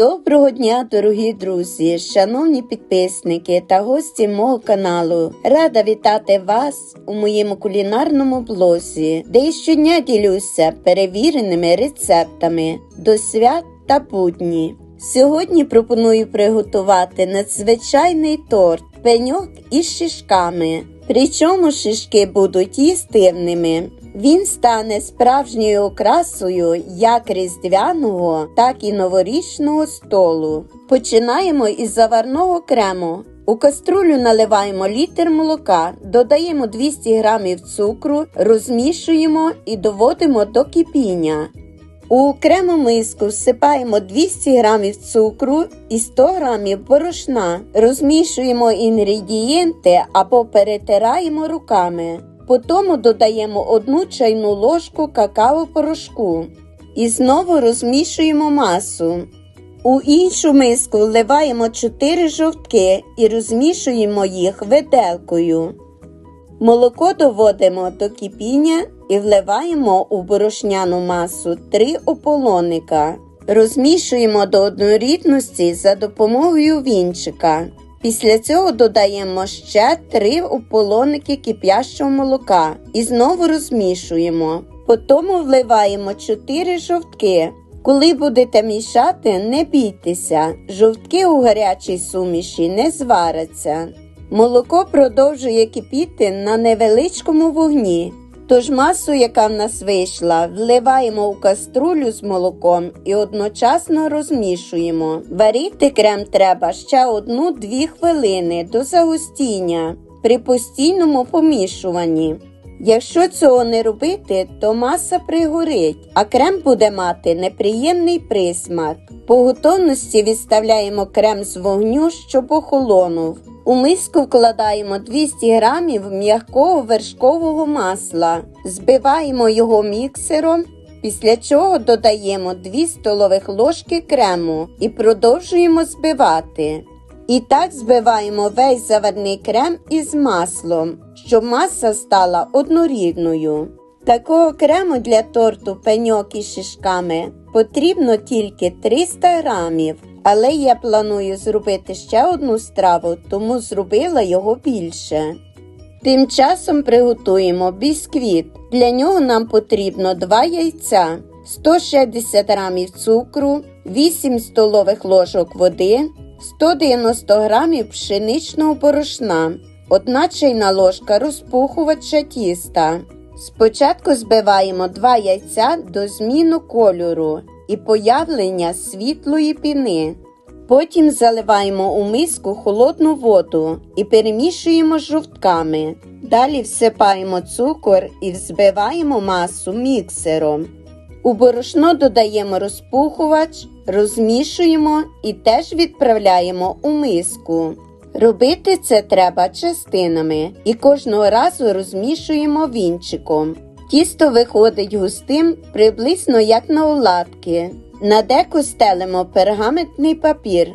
Доброго дня, дорогі друзі, шановні підписники та гості мого каналу. Рада вітати вас у моєму кулінарному блозі, де я щодня ділюся перевіреними рецептами до свят та будні. Сьогодні пропоную приготувати надзвичайний торт пеньок із шишками. Причому шишки будуть їстивними. Він стане справжньою окрасою як різдвяного, так і новорічного столу. Починаємо із заварного крему. У каструлю наливаємо літр молока, додаємо 200 г цукру, розмішуємо і доводимо до кипіння. У кремомиску всипаємо 200 г цукру і 100 г борошна. Розмішуємо інгредієнти або перетираємо руками. Потім додаємо 1 чайну ложку какао-порошку і знову розмішуємо масу. У іншу миску вливаємо 4 жовтки і розмішуємо їх виделкою. Молоко доводимо до кипіння і вливаємо у борошняну масу 3 ополоника. Розмішуємо до однорідності за допомогою вінчика. Після цього додаємо ще 3 ополоники кип'ящого молока і знову розмішуємо. Потім вливаємо 4 жовтки. Коли будете мішати, не бійтеся, жовтки у гарячій суміші не зваряться. Молоко продовжує кипіти на невеличкому вогні. Тож масу, яка в нас вийшла, вливаємо у каструлю з молоком і одночасно розмішуємо. Варити крем треба ще 1-2 хвилини до загустіння при постійному помішуванні. Якщо цього не робити, то маса пригорить, а крем буде мати неприємний присмак. По готовності відставляємо крем з вогню, щоб охолонув. У миску вкладаємо 200 грамів м'якого вершкового масла, збиваємо його міксером, після чого додаємо 2 столових ложки крему і продовжуємо збивати. І так збиваємо весь заварний крем із маслом, щоб маса стала однорідною. Такого крему для торту пеньок із шишками потрібно тільки 300 грамів. Але я планую зробити ще одну страву, тому зробила його більше. Тим часом приготуємо бісквіт. Для нього нам потрібно 2 яйця, 160 г цукру, 8 столових ложок води, 190 г пшеничного порошна, 1 чайна ложка розпухувача тіста. Спочатку збиваємо 2 яйця до зміну кольору і появлення світлої піни. Потім заливаємо у миску холодну воду і перемішуємо жовтками. Далі всипаємо цукор і взбиваємо масу міксером. У борошно додаємо розпухувач, розмішуємо і теж відправляємо у миску. Робити це треба частинами і кожного разу розмішуємо вінчиком. Тісто виходить густим приблизно як на оладки. На деко стелимо пергаментний папір,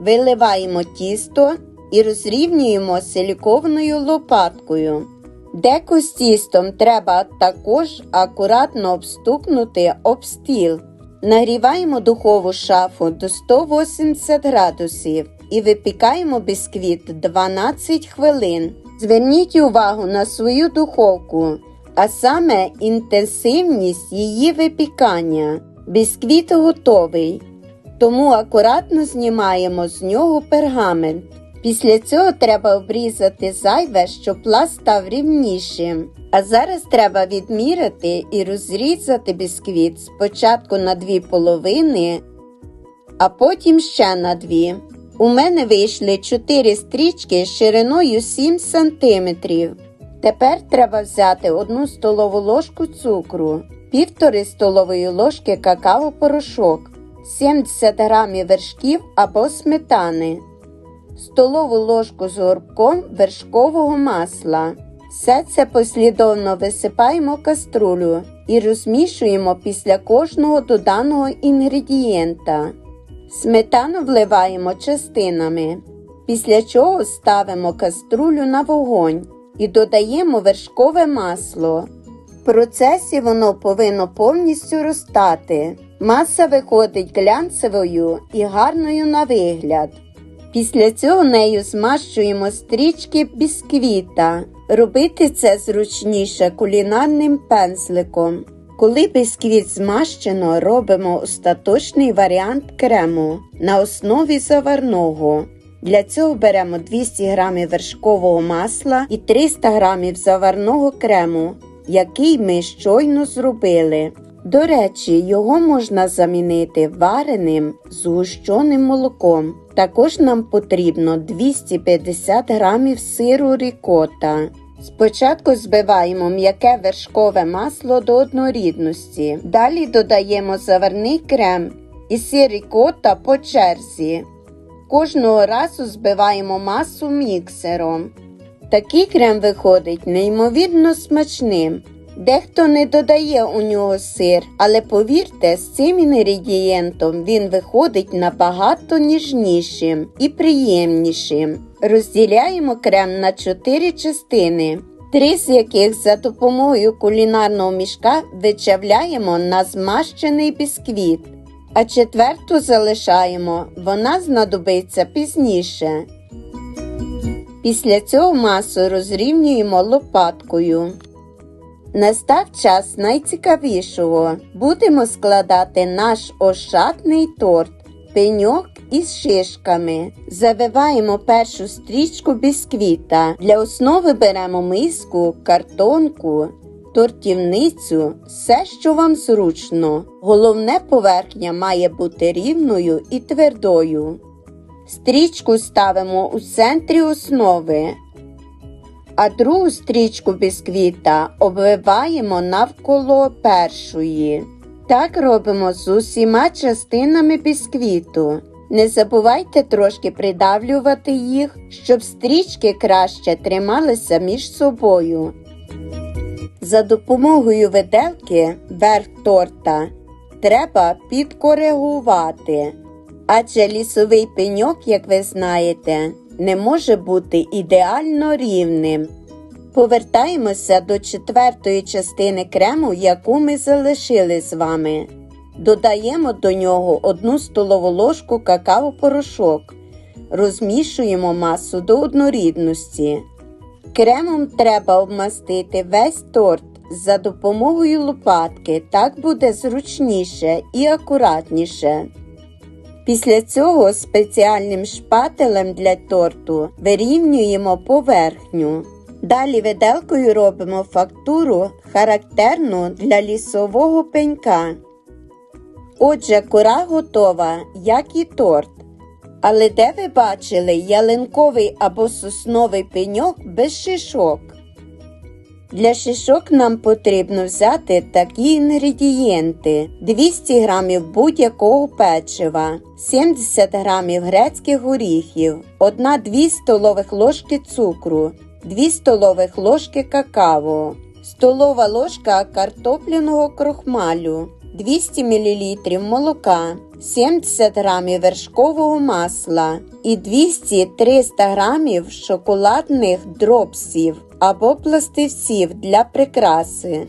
виливаємо тісто і розрівнюємо силікованою лопаткою. Деко з тістом треба також акуратно обстукнути об стіл. Нагріваємо духову шафу до 180 градусів і випікаємо бісквіт 12 хвилин. Зверніть увагу на свою духовку, а саме інтенсивність її випікання. Бісквіт готовий, тому акуратно знімаємо з нього пергамент. Після цього треба обрізати зайве, щоб пласт став рівнішим. А зараз треба відміряти і розрізати бісквіт спочатку на дві половини, а потім ще на дві. У мене вийшли 4 стрічки шириною 7 см. Тепер треба взяти 1 столову ложку цукру, півтори столової ложки какао-порошок, 70 г вершків або сметани, столову ложку з горбком вершкового масла. Все це послідовно висипаємо в каструлю і розмішуємо після кожного доданого інгредієнта. Сметану вливаємо частинами, після чого ставимо каструлю на вогонь і додаємо вершкове масло. В процесі воно повинно повністю розтати. Маса виходить глянцевою і гарною на вигляд. Після цього нею змащуємо стрічки бісквіта. Робити це зручніше кулінарним пензликом. Коли бісквіт змащено, робимо остаточний варіант крему на основі заварного. Для цього беремо 200 г вершкового масла і 300 г заварного крему, який ми щойно зробили. До речі, його можна замінити вареним згущеним молоком. Також нам потрібно 250 г сиру рікота. Спочатку збиваємо м'яке вершкове масло до однорідності. Далі додаємо заварний крем і сир рікота по черзі. Кожного разу збиваємо масу міксером. Такий крем виходить неймовірно смачним. Дехто не додає у нього сир, але повірте, з цим інгредієнтом він виходить набагато ніжнішим і приємнішим. Розділяємо крем на 4 частини, три з яких за допомогою кулінарного мішка вичавляємо на змащений бісквіт, а четверту залишаємо, вона знадобиться пізніше. Після цього масу розрівнюємо лопаткою. Настав час найцікавішого. Будемо складати наш ошатний торт, пеньок із шишками. Завиваємо першу стрічку бісквіта. Для основи беремо миску, картонку, тортівницю, все, що вам зручно. Головне поверхня має бути рівною і твердою. Стрічку ставимо у центрі основи а другу стрічку бісквіта обвиваємо навколо першої. Так робимо з усіма частинами бісквіту. Не забувайте трошки придавлювати їх, щоб стрічки краще трималися між собою. За допомогою виделки верх торта треба підкоригувати, адже лісовий пеньок, як ви знаєте, не може бути ідеально рівним. Повертаємося до четвертої частини крему, яку ми залишили з вами. Додаємо до нього одну столову ложку какао-порошок. Розмішуємо масу до однорідності. Кремом треба обмастити весь торт за допомогою лопатки, так буде зручніше і акуратніше. Після цього спеціальним шпателем для торту вирівнюємо поверхню. Далі виделкою робимо фактуру, характерну для лісового пенька. Отже, кора готова, як і торт. Але де ви бачили ялинковий або сосновий пеньок без шишок? Для шишок нам потрібно взяти такі інгредієнти: 200 г будь-якого печива, 70 г грецьких горіхів, 1-2 столових ложки цукру, 2 столових ложки какао, столова ложка картопляного крохмалю, 200 мл молока, 70 г вершкового масла і 200-300 г шоколадних дропсів або пластивців для прикраси.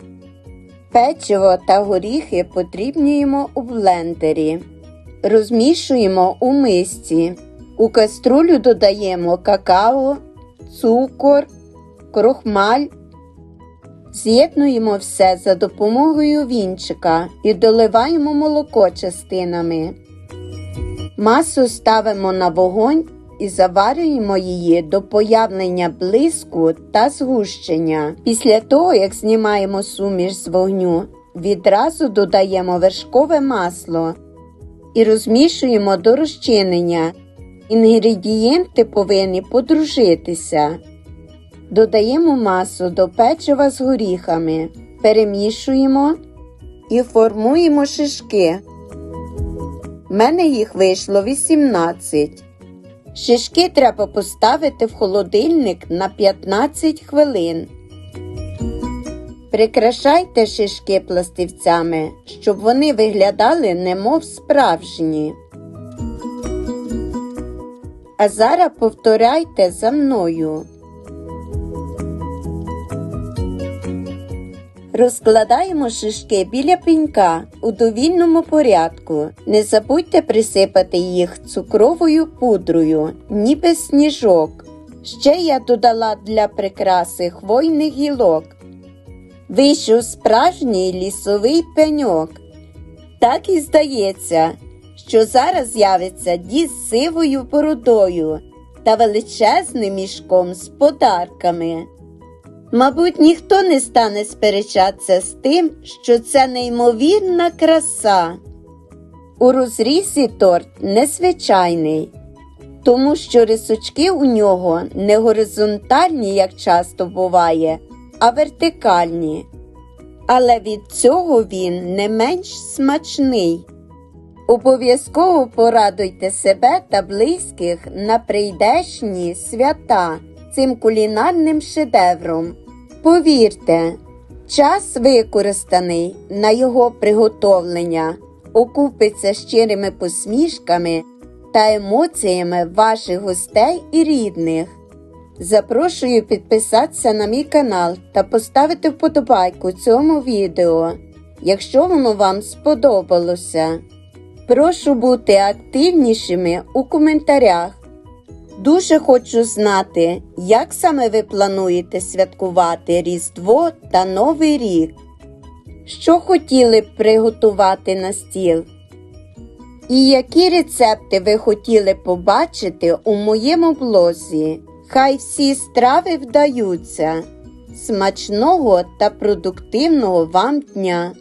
Печиво та горіхи потрібнюємо у блендері. Розмішуємо у мисці. У каструлю додаємо какао, цукор, крохмаль. З'єднуємо все за допомогою вінчика і доливаємо молоко частинами. Масу ставимо на вогонь і заварюємо її до появлення блиску та згущення. Після того, як знімаємо суміш з вогню, відразу додаємо вершкове масло і розмішуємо до розчинення. Інгредієнти повинні подружитися. Додаємо масу до печива з горіхами, перемішуємо і формуємо шишки. У мене їх вийшло 18. Шишки треба поставити в холодильник на 15 хвилин. Прикрашайте шишки пластивцями, щоб вони виглядали немов справжні. А зараз повторяйте за мною. Розкладаємо шишки біля пенька у довільному порядку. Не забудьте присипати їх цукровою пудрою, ніби сніжок. Ще я додала для прикраси хвойних гілок. Вийшов справжній лісовий пеньок. Так і здається, що зараз з'явиться дід сивою бородою та величезним мішком з подарками. Мабуть, ніхто не стане сперечатися з тим, що це неймовірна краса. У розрізі торт незвичайний, тому що рисочки у нього не горизонтальні, як часто буває, а вертикальні. Але від цього він не менш смачний. Обов'язково порадуйте себе та близьких на прийдешні свята цим кулінарним шедевром. Повірте, час використаний на його приготовлення окупиться щирими посмішками та емоціями ваших гостей і рідних. Запрошую підписатися на мій канал та поставити вподобайку цьому відео, якщо воно вам сподобалося. Прошу бути активнішими у коментарях. Дуже хочу знати, як саме ви плануєте святкувати Різдво та Новий рік. Що хотіли б приготувати на стіл? І які рецепти ви хотіли побачити у моєму блозі? Хай всі страви вдаються. Смачного та продуктивного вам дня!